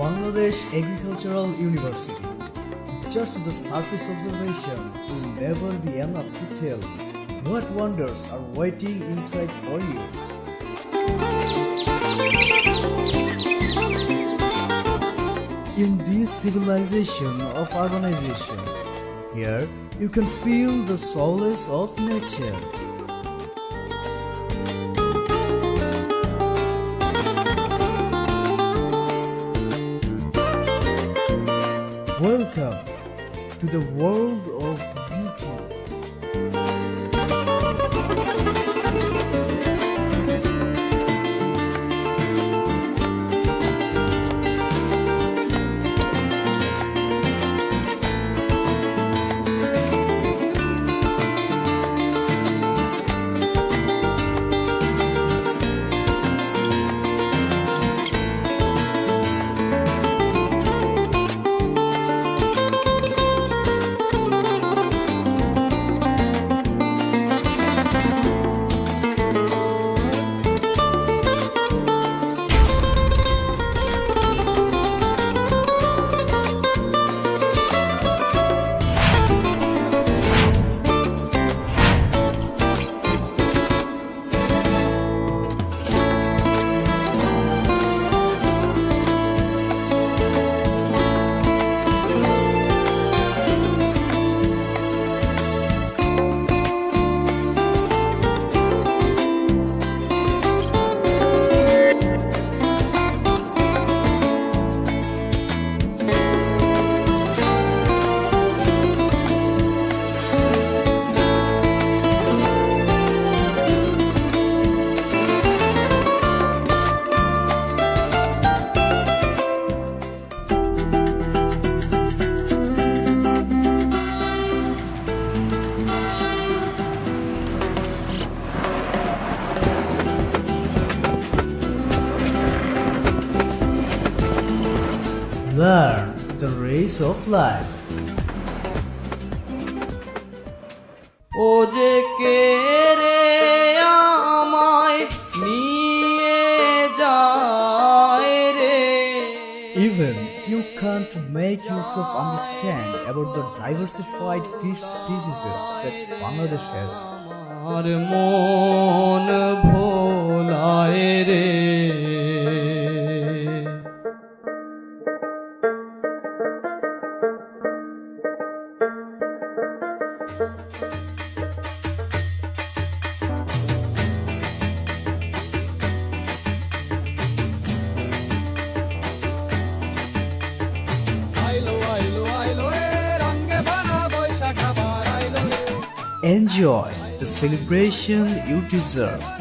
Bangladesh Agricultural University. Just the surface observation will never be enough to tell what wonders are waiting inside for you. In this civilization of urbanization, here you can feel the solace of nature. Life. ও যে কে রে আমায় নিয়ে যায় রে Even you can't make yourself understand about the diversified fish species that Bangladesh has. Enjoy the celebration you deserve.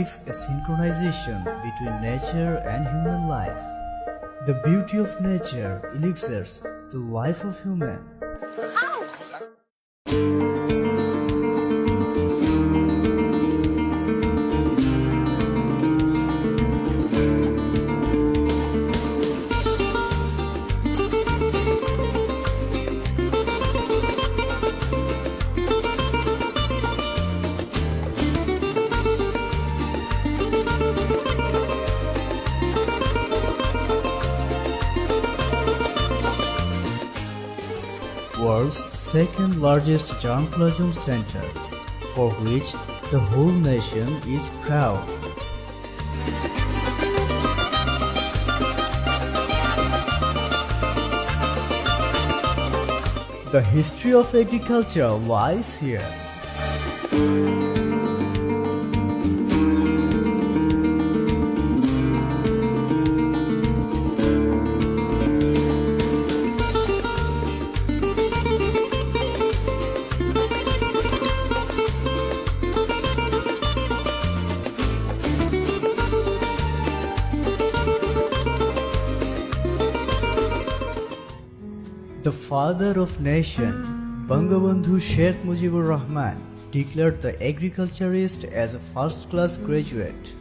Makes a synchronization between nature and human life. The beauty of nature elixirs the life of human. World's second largest germplasm center, for which the whole nation is proud. The history of agriculture lies here. The father of nation, Bangabandhu Sheikh Mujibur Rahman, declared the agriculturist as a first class graduate.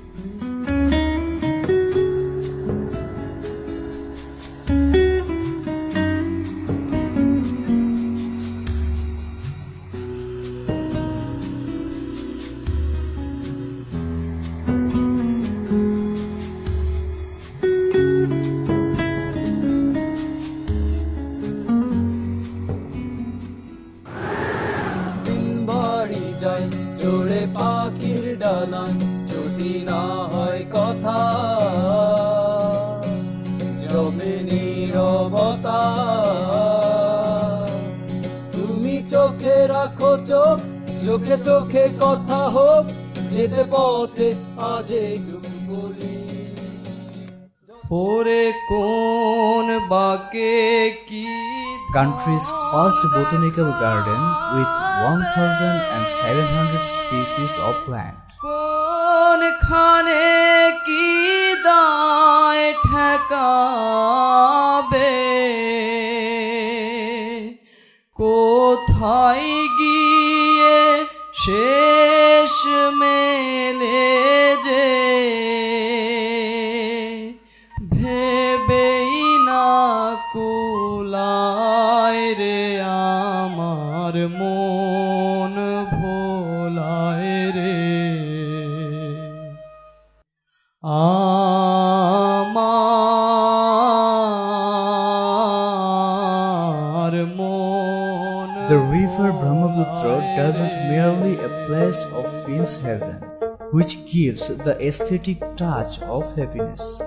চোখে চোখে কথা হোক যেতে পথে আজ বলি ওরে কোন বাকে কি Country's first botanical garden with 1700 species of plant. কোনখানে কি দায় ঠেকাবে The river Brahmaputra doesn't merely a place of feels heaven, which gives the aesthetic touch of happiness.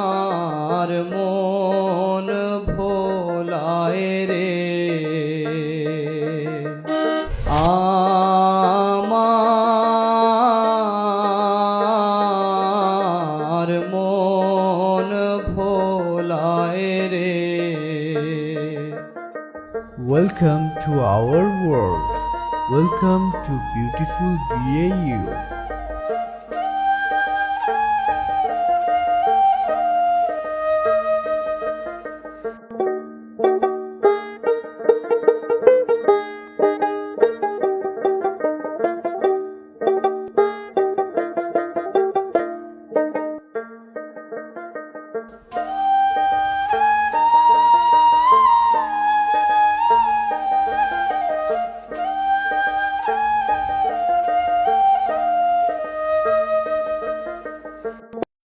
আমার মন ভোলায় রে আমার মন ভোলায় রে Welcome to our world. Welcome to beautiful BAU.